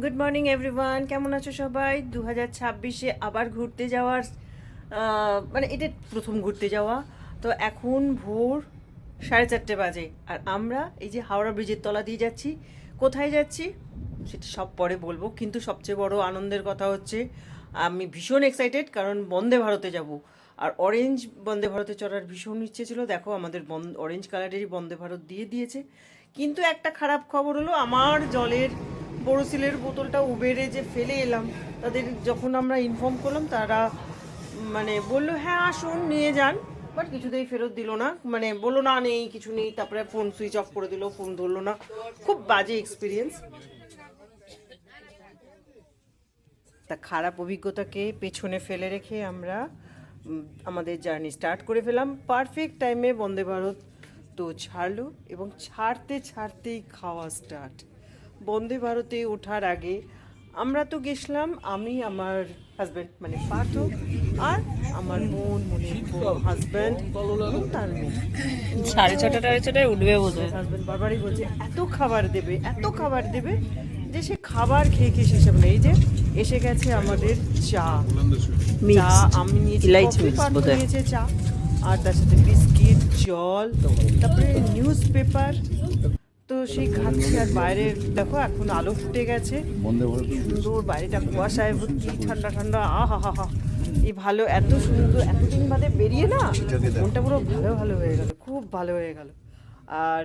Good morning everyone কেমন আছো সবাই? দু হাজার ছাব্বিশে আবার ঘুরতে যাওয়ার মানে এটা প্রথম ঘুরতে যাওয়া। তো এখন ভোর সাড়ে চারটে বাজে। আর আমরা এই যে হাওড়া ব্রিজের তলা দিয়ে যাচ্ছি। কোথায় যাচ্ছি? সেটা সব পরে বলব। কিন্তু সবচেয়ে বড় আনন্দের কথা হচ্ছে, আমি ভীষণ এক্সাইটেড কারণ বন্দে ভারতে যাব। আর অরেঞ্জ বন্দে ভারতে চড়ার ভীষণ ইচ্ছে ছিল। দেখো, আমাদের বন- অরেঞ্জ কালারেরই বন্দে ভারত দিয়ে দিয়েছে। কিন্তু একটা খারাপ খবর হলো, আমার জলের বোরোসিলের বোতলটা উবেরে যে ফেলে এলাম, তাদের যখন আমরা ইনফর্ম করলাম, তারা মানে বলল হ্যাঁ আসুন, নিয়ে যান। বাট কিছুতেই ফেরত দিল না। মানে বলল, না, নেই, কিছু নেই। তারপরে ফোন সুইচ অফ করে দিল ফোন ধরলো না। খুব বাজে এক্সপিরিয়েন্স তা খারাপ অভিজ্ঞতাকে পেছনে ফেলে রেখে আমরা আমাদের জার্নি স্টার্ট করে ফেলাম। পারফেক্ট টাইমে বন্দে ভারত তো ছাড়লো এবং ছাড়তে ছাড়তেই খাওয়া স্টার্ট বন্দে ভারতে ওঠার আগে আমরা তো গেছিলাম আমি আমার হাজব্যান্ড মানে পার্থ আর আমার বোন মনে হাজব্যান্ড তার সাড়ে ছটা সাড়ে ছটায় উঠবে বোধহয় হাজবেন্ড বারবারই বলছে এত খাবার দেবে এত খাবার দেবে যে সে খাবার খেয়ে খেয়ে শেষ হবে এই যে এসে গেছে আমাদের চা। চা আমি নিয়েছি। নিয়েছে চা। আর তার সাথে বিস্কিট জল তারপরে নিউজ পেপার তো সেই খাচ্ছি আর বাইরে দেখো এখন আলো ফুটে গেছে। সুন্দর বাইরেটা কুয়াশায় ভর্তি ঠান্ডা ঠান্ডা আহা হা হা এই ভালো এত সুন্দর এতদিন বাদে বেরিয়ে না? মনটা পুরো ভালো ভালো হয়ে গেল খুব ভালো হয়ে গেল। আর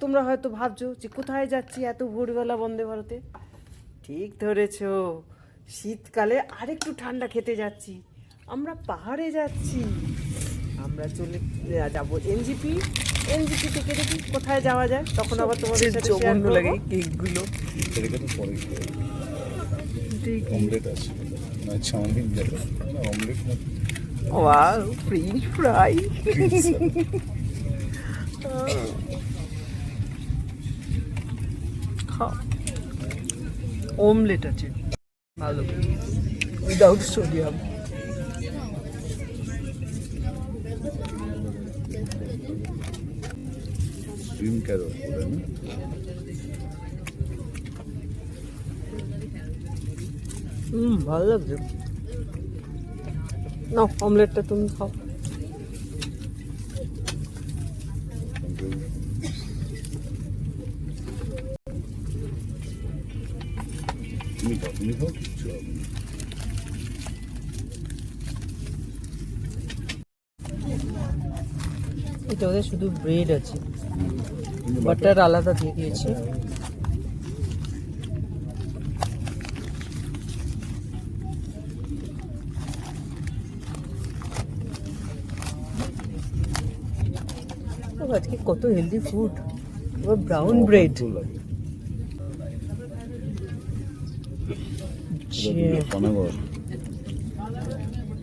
তোমরা হয়তো ভাবছ যে কোথায় যাচ্ছি এত ভোরবেলা বন্দে ভারতে? ঠিক ধরেছ। শীতকালে আরেকটু ঠান্ডা খেতে যাচ্ছি। আমরা পাহাড়ে যাচ্ছি। আমরা চলে যাব এনজিপি এনজিপি থেকে দেখি কোথায় যাওয়া যায় তখন আবার তোমাদের সাথে জঘন্য করব। লাগে কেকগুলো এটাকে তো পরে অমলেট আছে। না চাউমিন দেবে না অমলেট না। ওয়াও ফ্রেঞ্চ ফ্রাই অমলেট আছে। ভালো। উইদাউট সোডিয়াম স্ট্রিম ক্যারট বলে না? হুম ভালো লাগছে। না অমলেটটা তুমি খাও। তুমি খাও তুমি খাও কিচ্ছু হবে এটা ওদের শুধু ব্রেড আছে। বাটার আলাদা দিয়ে দিয়েছে। আজকে কত হেলদি ফুড ব্রাউন ব্রেড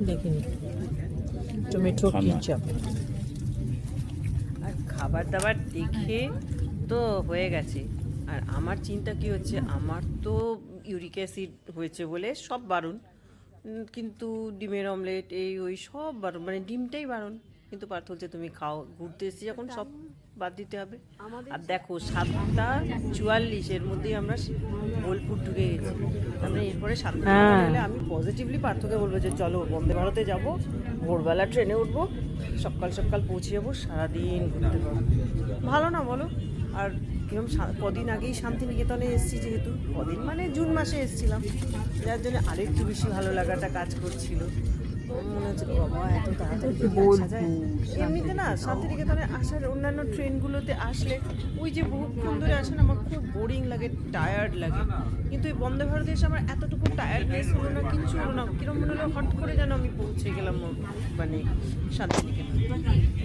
দেখিনি টমেটো। কিচাপ খাবার দাবার দেখে তো হয়ে গেছে। আর আমার চিন্তা কি হচ্ছে, আমার তো ইউরিক অ্যাসিড হয়েছে বলে সব বারণ। কিন্তু ডিমের অমলেট, এই ওই সব বারণ মানে ডিমটাই বারণ। কিন্তু পার্থ হচ্ছে তুমি খাও, ঘুরতে এসেছি যখন সব বাদ দিতে হবে। আর দেখো সাতটা চুয়াল্লিশ এর মধ্যেই আমরা বোলপুর ঢুকে গেছি। আমরা এরপরে সাতটা হ্যাঁ। আমি পজিটিভলি পার্থকে বলব যে চলো বন্দে ভারতে যাব। ভোরবেলা ট্রেনে উঠবো। সকাল সকাল পৌঁছে যাব সারাদিন ঘুরতে পারব। ভালো না বলো? আর কিরম কদিন আগেই শান্তিনিকেতনে এসেছি যেহেতু। কদিন মানে জুন মাসে এসেছিলাম। যার জন্য আরেকটু বেশি ভালো লাগাটা কাজ করছিল। মনে এমনিতে না শান্তিনিকেতনে আসার অন্যান্য ট্রেনগুলোতে আসলে ওই যে বহুক্ষণ ধরে আসে না আমার খুব বোরিং লাগে টায়ার্ড লাগে। কিন্তু এই বন্দে ভারতে এসে আমার এতটুকু টায়ার্ডনেস হলো না কিছু হলো না কিরম মনে হলো হট করে যেন আমি পৌঁছে গেলাম মানে শান্তিনিকেতন।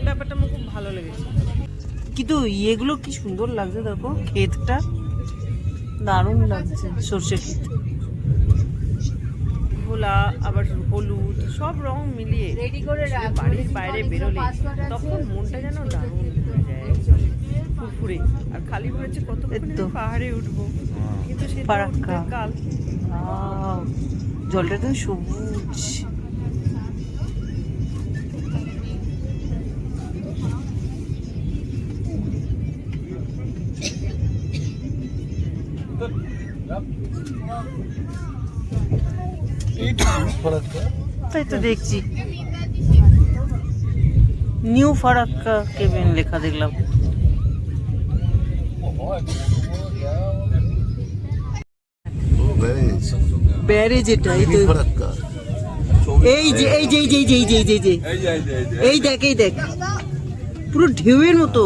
ব্যাপারটা আমার খুব ভালো লেগেছে। কিন্তু ইয়েগুলো কি সুন্দর লাগছে দেখো ক্ষেতটা দারুণ লাগছে সর্ষে ক্ষেত। ঘোলা আবার হলুদ সব রং মিলিয়ে রেডি করে বাড়ির বাইরে বেরোলে তখন মনটা যেন দারুণ হয়ে যায়। ফুরফুরে। আর খালি হয়েছে কত পাহাড়ে উঠবো। কিন্তু সে তো ফারাক্কা। উঠতে কাল। জলটা তো সবুজ। তাই তো দেখছি। নিউ ফারাক্কা কেবিন লেখা দেখলাম। এই যে, এই এই দেখ। পুরো ঢেউয়ের মতো।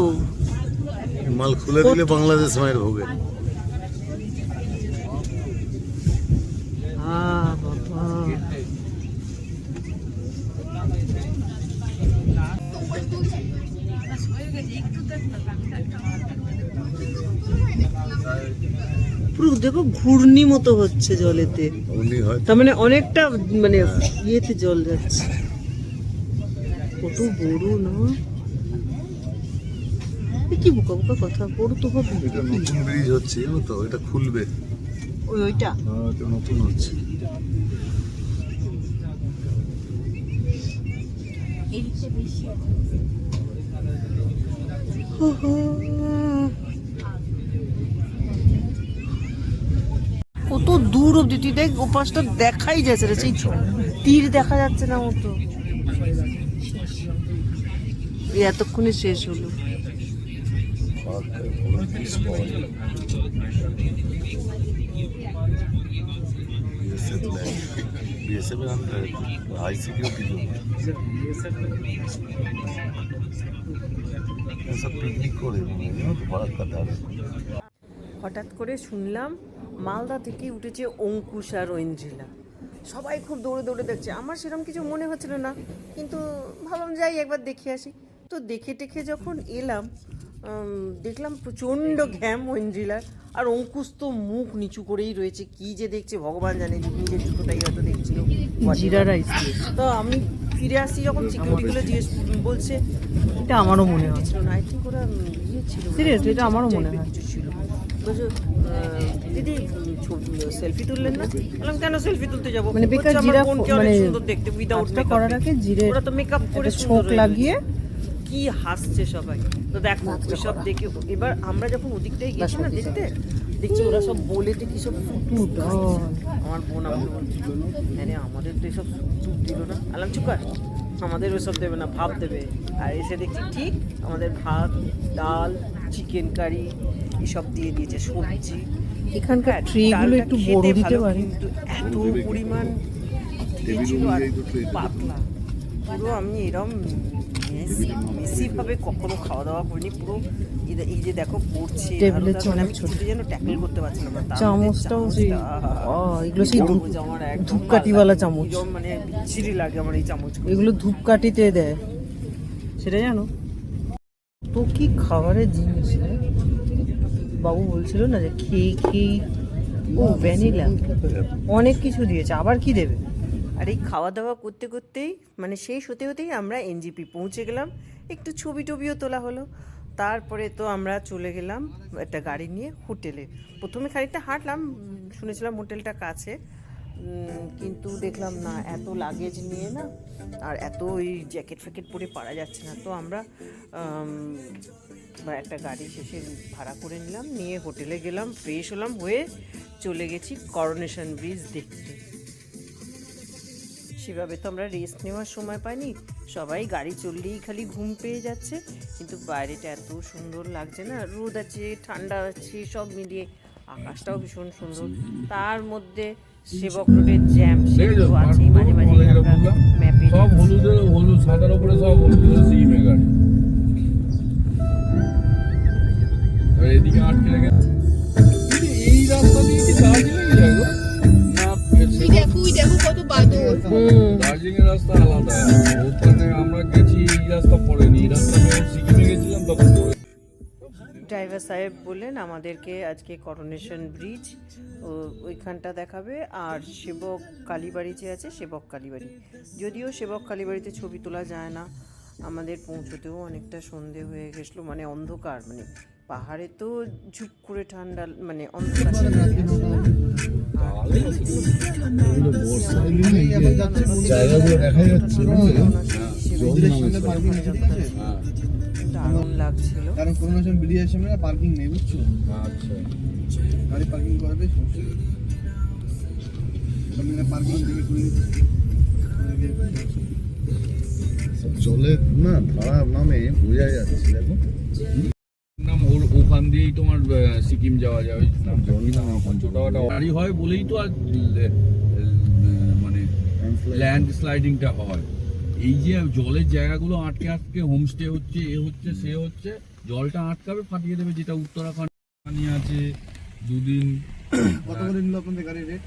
মাল খুলে দিলে বাংলাদেশ মায়ের ভোগে। পুরো দেখো ঘূর্ণি মতো হচ্ছে জলেতে। তার মানে অনেকটা মানে ইয়েতে জল যাচ্ছে। কত বড় না? কি বোকা বোকা কথা? বড় তো হবে। নতুন ব্রিজ হচ্ছে জানো তো? এটা খুলবে। ওই ওইটা? হ্যাঁ, নতুন হচ্ছে। কত দূর অব্দি তুই দেখ ও পাশটা দেখাই যাচ্ছে রে সেই তীর দেখা যাচ্ছে না মতো এতক্ষণে শেষ হলো। বিএসএফ ল্যান্ড বিএসএফ পিকনিক করে ধারে হঠাৎ করে শুনলাম মালদা থেকে উঠেছে অঙ্কুশ আর ঐন্দ্রিলা সবাই খুব দৌড়ে দৌড়ে দেখছে। আমার সেরকম কিছু মনে হচ্ছিল না কিন্তু ভাবলাম যাই একবার দেখে আসি। তো দেখে টেখে যখন এলাম দেখলাম প্রচণ্ড ঘ্যাম ঐন্দ্রিলার আর অঙ্কুশ তো মুখ নিচু করেই রয়েছে। কি যে দেখছে ভগবান জানে নিজের জুতোটাই হয়তো দেখছিল। জিরা রাইস তো আমি ফিরে আসি যখন সিকিউরিটিগুলো জিজ্ঞেস বলছে। এটা আমারও মনে হয়। ছিল না আই থিঙ্ক ওরা ইয়ে ছিল। Serious, এটা আমারও মনে হয়। কিছু ছিল। বলছে দিদি সেলফি তুললেন না? বললাম কেন সেলফি তুলতে যাব? মানে বেকার জিরা অনেক মানে সুন্দর দেখতে উইদাউট কাজটা করার আগে জিরে ওরা তো মেকআপ করে সুন্দর লাগিয়ে কি হাসছে সবাই। তো দেখো ওইসব দেখে এবার আমরা যখন ওদিকটাই গেছি না দেখতে দেখছি ওরা সব বলেতে কি সব ফুট আমার বোন আমাকে বলছে হ্যাঁ রে, আমাদের তো এসব দিল না। আলাম চুকার আমাদের ওসব দেবে না ভাত দেবে। আর এসে দেখছি ঠিক আমাদের ভাত ডাল চিকেন কারি এসব দিয়ে দিয়েছে সবজি। এখানকার হ্যাঁ, ট্রেগুলো ডালটা একটু খেতে বড় দিতে ভালো, কিন্তু এত পরিমাণ দিয়েছিল আর পাতলা। পুরো আমি এরম মেসি ভাবে কখনো খাওয়া দাওয়া করিনি পুরো এই যে- দেখো পড়ছে আমি চামচ যেন ট্যাকল করতে পারছিলাম না চামচটাও সেই এগুলো সেই ধূপকাঠিওয়ালা চামচ। মানে বিচ্ছিরি লাগে আমার এই চামচ এগুলো ধূপকাঠিতে দেয়। সেটা জানো? তো কি খাবারের জিনিস বাবু বলছিল না যে খেয়ে খেয়ে ও ভ্যানিলা। অনেক কিছু দিয়েছে আবার কি দেবে? আর এই খাওয়া দাওয়া করতে করতেই মানে শেষ হতে হতেই আমরা এনজিপি পৌঁছে গেলাম। একটু ছবি টবিও তোলা হলো। তারপরে তো আমরা চলে গেলাম একটা গাড়ি নিয়ে হোটেলে। প্রথমে খানিকটা হাঁটলাম, শুনেছিলাম হোটেলটা কাছে। কিন্তু দেখলাম না, এত লাগেজ নিয়ে না, আর এত ওই জ্যাকেট ফ্যাকেট পরে পারা যাচ্ছে না। তো আমরা একটা গাড়ি শেষে ভাড়া করে নিলাম, নিয়ে হোটেলে গেলাম ফ্রেশ হলাম, হয়ে চলে গেছি করোনেশন ব্রিজ দেখতে। সেভাবে তো আমরা রেস্ট নেওয়ার সময় পাইনি। সবাই গাড়ি চললেই খালি ঘুম পেয়ে যাচ্ছে। কিন্তু বাইরেটা এত সুন্দর লাগছে না রোদ আছে ঠান্ডা আছে সব মিলিয়ে আকাশটাও ভীষণ সুন্দর। তার মধ্যে সেবক রোডের জ্যাম সেগুলো আছেই মাঝে মাঝে আমরা ম্যাপে সব হলুদের হলুদ সাদার উপরে সব হলুদের সিমে এদিকে আটকে বাদর দার্জিলিং এর রাস্তা আলাদা। ওখানে আমরা গেছি এই রাস্তা পড়েনি। এই রাস্তা যখন সিকিমে গেছিলাম তখন ড্রাইভার সাহেব বললেন আমাদেরকে আজকে করোনেশন ব্রিজ ও ওইখানটা দেখাবে। আর সেবক কালীবাড়ি যে আছে সেবক কালীবাড়ি। যদিও সেবক কালীবাড়িতে ছবি তোলা যায় না আমাদের পৌঁছতেও অনেকটা সন্ধে হয়ে গেছিল মানে অন্ধকার মানে পাহাড়ে তো ঝুপ করে ঠান্ডা মানে অন্ধকার দেখা না দারুণ লাগছিল। কারণ কোনো সময় বেরিয়ে আসে আমরা পার্কিং নেই বুঝছ? আচ্ছা। গাড়ি পার্কিং করাবে সমস্যা নেই। জলের না ধারা নামে বোঝা যাচ্ছে দেখো। দিয়েই তোমার সিকিম যাওয়া যায়। গাড়ি হয় বলেই তো আর মানে ল্যান্ড স্লাইডিংটা হয়। এই যে জলের জায়গাগুলো আটকে আটকে হোমস্টে হচ্ছে এ হচ্ছে সে হচ্ছে জলটা আটকাবে ফাটিয়ে দেবে যেটা উত্তরাখণ্ড আছে দুদিন। কত করে নিল আপনাদের গাড়ি রেট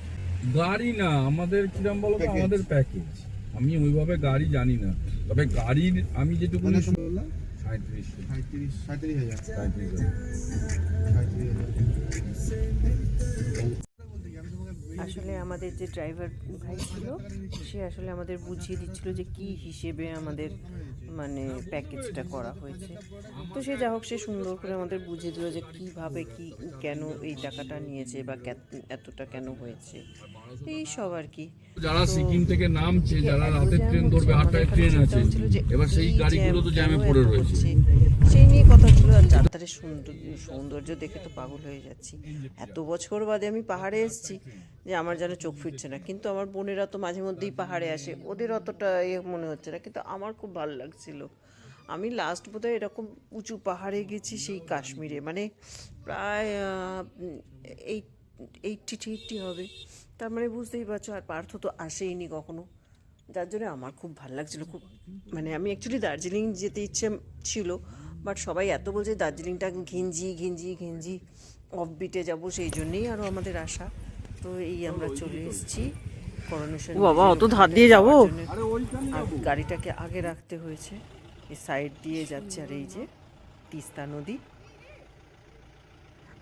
গাড়ি না আমাদের কিরম বলো আমাদের প্যাকেজ আমি ওইভাবে গাড়ি জানি না। তবে গাড়ির আমি যেটুকু মানে সাঁত্রিশ হাজার। আসলে আমাদের যে ড্রাইভার ভাই ছিল সে আসলে আমাদের বুঝিয়ে দিচ্ছিল যে কি হিসেবে আমাদের মানে প্যাকেজটা করা হয়েছে। তো সে যা হোক সে সুন্দর করে আমাদের বুঝিয়ে দিল যে কীভাবে কি কেন এই টাকাটা নিয়েছে বা এতটা কেন হয়েছে। এই সব আর কি। যারা সিকিম থেকে নামছে যারা এত রাতের ট্রেন ধরবে আটটায় ট্রেন আছে। এবার সেই গাড়িগুলো তো জ্যামে পড়ে রয়েছে। সেই নিয়ে কথা ছিল আর যাত্রার সৌন্দর্য দেখে তো পাগল হয়ে যাচ্ছি। এত বছর বাদে আমি পাহাড়ে এসেছি যে আমার যেন চোখ ফিরছে না। কিন্তু আমার বোনেরা তো মাঝে মধ্যেই পাহাড়ে আসে, ওদের অতটা এ মনে হচ্ছে না। কিন্তু আমার খুব ভালো লাগছিল। আমি লাস্ট বোধহয় এরকম উঁচু পাহাড়ে গেছি সেই কাশ্মীরে। মানে প্রায় এই এইটটি এইটটি হবে। তার মানে বুঝতেই পারছ, আর পার্থ তো আসেইনি কখনো। যার জন্য আমার খুব ভালো লাগছিল। খুব মানে আমি অ্যাকচুয়ালি দার্জিলিং যেতে ইচ্ছে ছিল বাট সবাই এত বলছে দার্জিলিংটা ঘিঞ্জি ঘিঞ্জি ঘিঞ্জি অফ বিটে যাব সেই জন্যেই আরও আমাদের আশা। তো এই আমরা চলে এসেছি করোনেশন বাবা, অত ধার দিয়ে যাব? আর গাড়িটাকে আগে রাখতে হয়েছে এই সাইড দিয়ে যাচ্ছে আর এই যে তিস্তা নদী।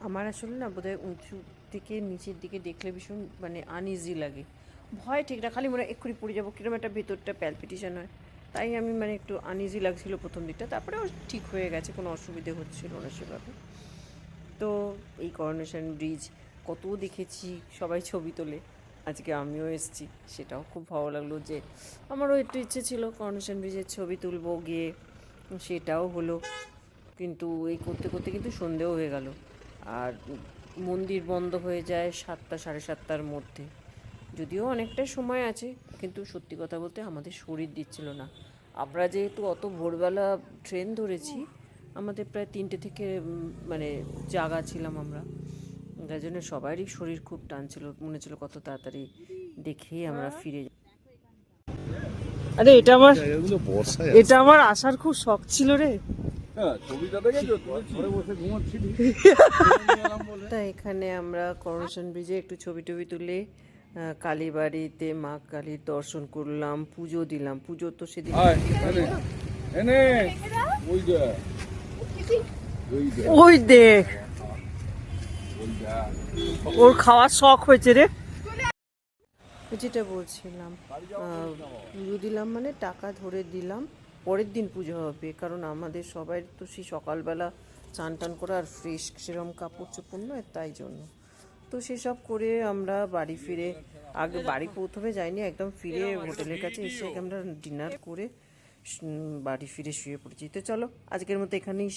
আমার আসলে না বোধহয় উঁচু থেকে নিচের দিকে দেখলে ভীষণ মানে আনইজি লাগে। ভয় ঠিক না খালি মনে হয় এক্ষুনি পড়ে যাব কীরকম একটা ভেতরটা প্যালপিটেশন হয়। তাই আমি মানে একটু আনইজি লাগছিল প্রথম দিকটা তারপরে ঠিক হয়ে গেছে কোনো অসুবিধে হচ্ছিল না সেভাবে। তো এই করোনেশন ব্রিজ কত দেখেছি সবাই ছবি তোলে। আজকে আমিও এসেছি, সেটাও খুব ভালো লাগল যে আমারও একটু ইচ্ছে ছিল করোনেশন ব্রিজের ছবি তুলবো গিয়ে, সেটাও হলো। কিন্তু এই করতে করতে কিন্তু সন্ধেও হয়ে গেল। আর মন্দির বন্ধ হয়ে যায় সাতটা, সাড়ে সাতটার মধ্যে। যদিও অনেকটা সময় আছে, কিন্তু সত্যি কথা বলতে আমাদের শরীর দিচ্ছিল না। আমরা যেহেতু অত ভোরবেলা ট্রেন ধরেছি, আমাদের প্রায় তিনটে থেকে মানে জাগা ছিলাম আমরা। যার জন্য সবারই শরীর খুব টানছিল মনে ছিল কত তাড়াতাড়ি দেখেই আমরা ফিরে আরে এটা আমার এটা আমার আসার খুব শখ ছিল রে। হ্যাঁ ছবিটা দেখেছ? ঘরে বসে ঘুমাচ্ছি তা এখানে আমরা করোনেশন ব্রিজে একটু ছবি টবি তুলে কালীবাড়িতে মা কালীর দর্শন করলাম পুজো দিলাম। পুজো তো সেদিন ওই দেখ। ওর খাওয়ার শখ হয়েছে রে। যেটা বলছিলাম পুজো দিলাম মানে টাকা ধরে দিলাম, পরের দিন পুজো হবে, কারণ আমাদের সবাই তো সেই সকালবেলা চান টান করে আর ফ্রেশ সেরকম কাপড় চোপড় নয়, তাই জন্য। তো সেসব করে আমরা বাড়ি ফিরে, আগে বাড়ি প্রথমে যাইনি, একদম ফিরে হোটেলের কাছে এসে আমরা ডিনার করে বাড়ি ফিরে শুয়ে পড়েছি। তো চলো, আজকের মতো এখানেই